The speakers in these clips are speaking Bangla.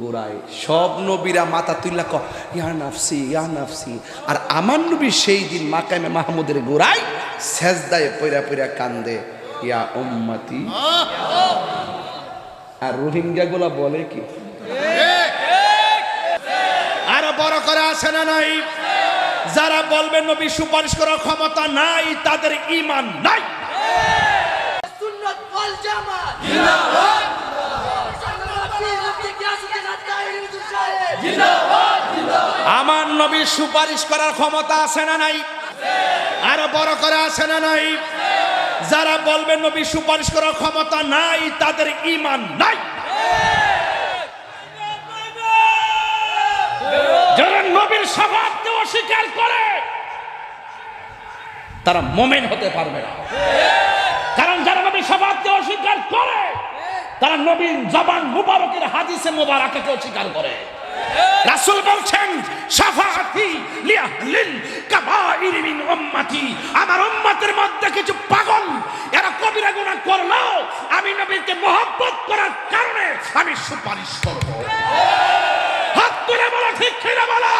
গোড়ায়। সব নবীরা মাথা তুইলা ক ইয়া নাফসি ইয়া নাফসি। আর আমার নবী সেই দিন মাকামে মাহমুদের গোড়ায় সেজদায় পইরা পইরা কান্দে ইয়া উম্মতি। আর রোহিঙ্গা গুলা বলে কি? আরও বড় করে আছে না নাই? যারা বলবেন নবী সুপারিশ করার ক্ষমতা নাই তাদের ইমান নাই। সুন্নত ওয়াল জামাত। জিন্দাবাদ। আমার নবী সুপারিশ করার ক্ষমতা আছে না নাই? আরও বড় করে আছে না নাই? যারা বলবেন নবী সুপারিশ করার ক্ষমতা নাই, তাদের ইমান নাই। যারা নবীর সাফাতকে অস্বীকার করে, তারা মোমেন হতে পারবে না। কারণ যারা নবীর সাফাতকে অস্বীকার করে, তারা নবীন জবান মুবারকের হাদিসে মুবারাকে অস্বীকার করে। রাসূল বলছেন শাফাআতি লিআহলিল কাবাইর মিন উম্মতি। আমার উম্মতের মধ্যে কিছু পাগল এরা কবিরা গুনাহ করল আমি নবীকে মহব্বত করার কারণে আমি সুপারিশ করব হাত তুলে বলো ঠিক কিনা বলো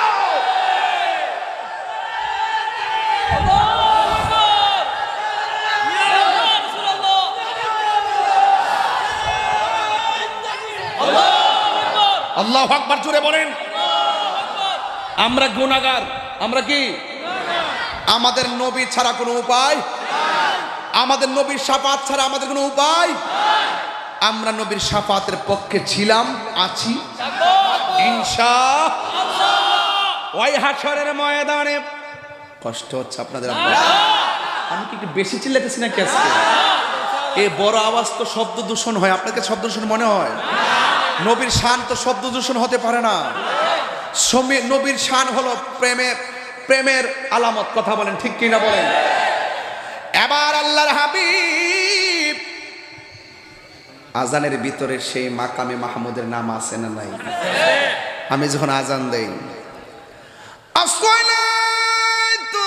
আল্লাহ আকবার জুড়ে বলেন। আমরা গুনাহগার, আমরা কি? আমাদের নবী ছাড়া কোনো উপায়? আমাদের নবীর সাফাত ছাড়া আমাদের কোনো উপায়? আমরা নবীর সাফাতের পক্ষে ছিলাম, আছি। ইনশা ওই হাসরের ময়দানে। কষ্ট হচ্ছে আপনাদের। আমি কি একটু বেশি চিল্লাতেছি নাকি আজকে? এ বড় আওয়াজ তো শব্দ দূষণ হয়। আপনাকে শব্দ দূষণ মনে হয়? নবীর শান তো শব্দ দূষণ হতে পারে না। সমীর নবীর শান হলো প্রেমে প্রেমের আলামত, কথা বলেন, ঠিক কিনা বলেন? এবার আল্লাহর হাবিব আজানের ভিতরে সেই মাকামে মাহমুদের নাম আছে না নাই? আমি যখন আজান দেই আশ্রয় তো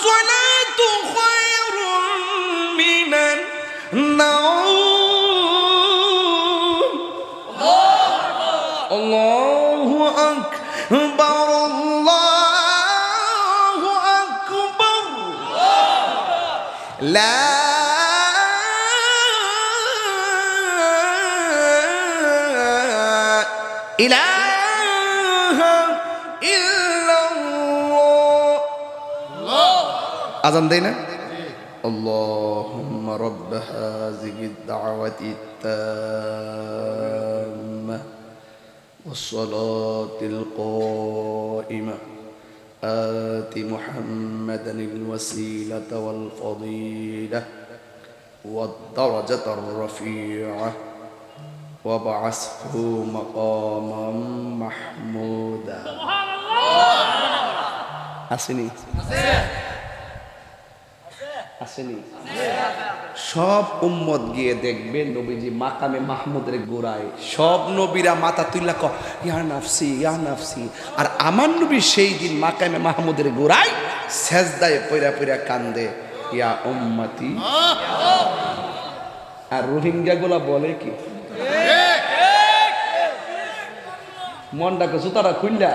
الصلاة خير من النوم. الله أكبر الله أكبر. لا إله আজান দেয় না اللهم رب هذه الدعوة التامة والصلاة القائمة آت محمدا الوسيلة والفضيلة والدرجة الرفيعة وابعثه مقاما محمودا আসেনি আসেনি। সব উম্মত গিয়ে দেখবে নবীজি মাকামে মাহমুদের গোড়ায়। সব নবীরা মাথা তুইলা ক ইয়া নাফসি ইয়া নাফসি। আর আমার নবী সেই দিন মাকামে মাহমুদের গোড়ায় সেজদায় পইরা পইরা কান্দে, ইয়া উম্মতি। আর রোহিঙ্গা গুলা বলে কি? মনটাকে জুতাটা খুললা